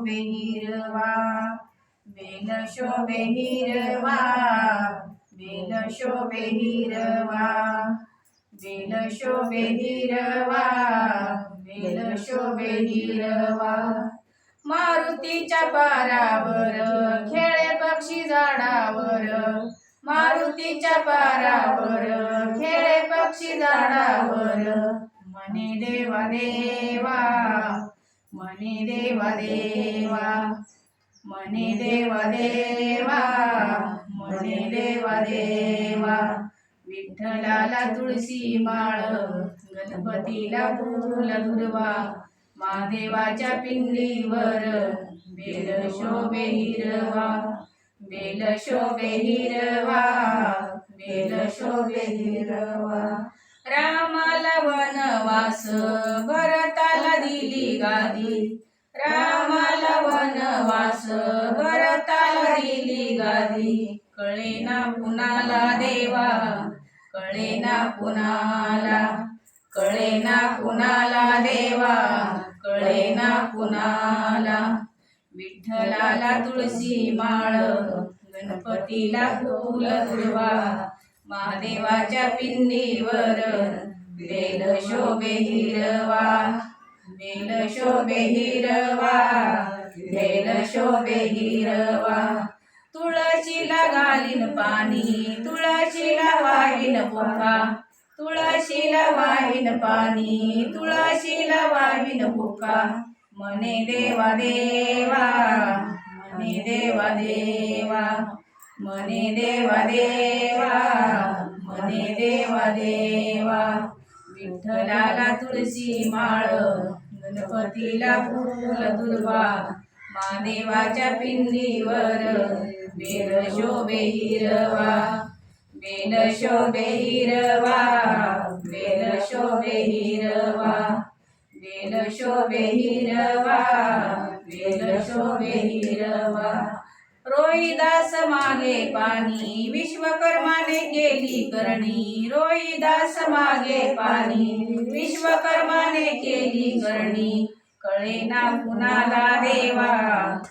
शोभे हिरवा बेल शोभे हिरवा बेल शोभे हिरवा बेल शोभे हिरवा बेल शोभे हिरवा मारुतीच्या पारावर खेळे पक्षी झाडावर मारुतीच्या पारावर खेळे पक्षी झाडावर मने देवा देवा मने देवा देवा मने देवा देवा मने देवा देवा. विठ्ठलाला तुळशी माळ गणपतीला फुल दुर्वा महादेवाच्या पिंडीवर बेल शोभे हिरवा बेल शोभे हिरवा बेल शोभे हिरवा. रामाला वनवास गादी. रामाला वनवास भरताला दिली गादी. कळे ना कुणाला देवा कळे ना कुणाला कळे ना कुणाला देवा कळे ना कुणाला. विठ्ठलाला तुळशी माळ गणपतीला फुल दुर्वा महादेवाच्या पिंडीवर बेल शोभे हिरवा. बेल शोभे हिरवा बेल शोभे हिरवा. तुळशीला घालीन पाणी तुळशीला वाहीन पुका तुळशीला वाहीन पाणी तुळशीला वाहीन पुका मने देवा देवा मने देवा देवा. मने देवा देवा मने देवा देवा. विठ्ठलाला तुळशी माळ गणपतीला फुल दुर्वा. महादेवाच्या पिंडीवर बेल शोभे हिरवा बेल शोभे हिरवा बेल शोभे हिरवा बेल शोभे हिरवा बेल शोभे हिरवा रोहिदास मागे पाणी विश्वकर्माने केली करणी. रोहिदास मागे पाणी विश्वकर्माने केली करणी. कळे ना कुणाला देवा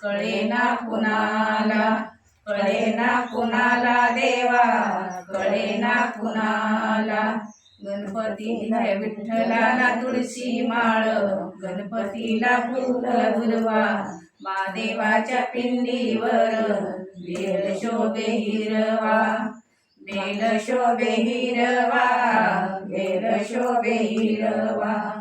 कळे ना कुणाला कळे ना कुणाला देवा कळे ना कुणाला. गणपतीला विठ्ठलाला तुळशी माळ गणपतीला फुल दुर्वा महादेवाच्या पिंडीवर बेल शोभे हिरवा बेल शोभे हिरवा बेल शोभे हिरवा.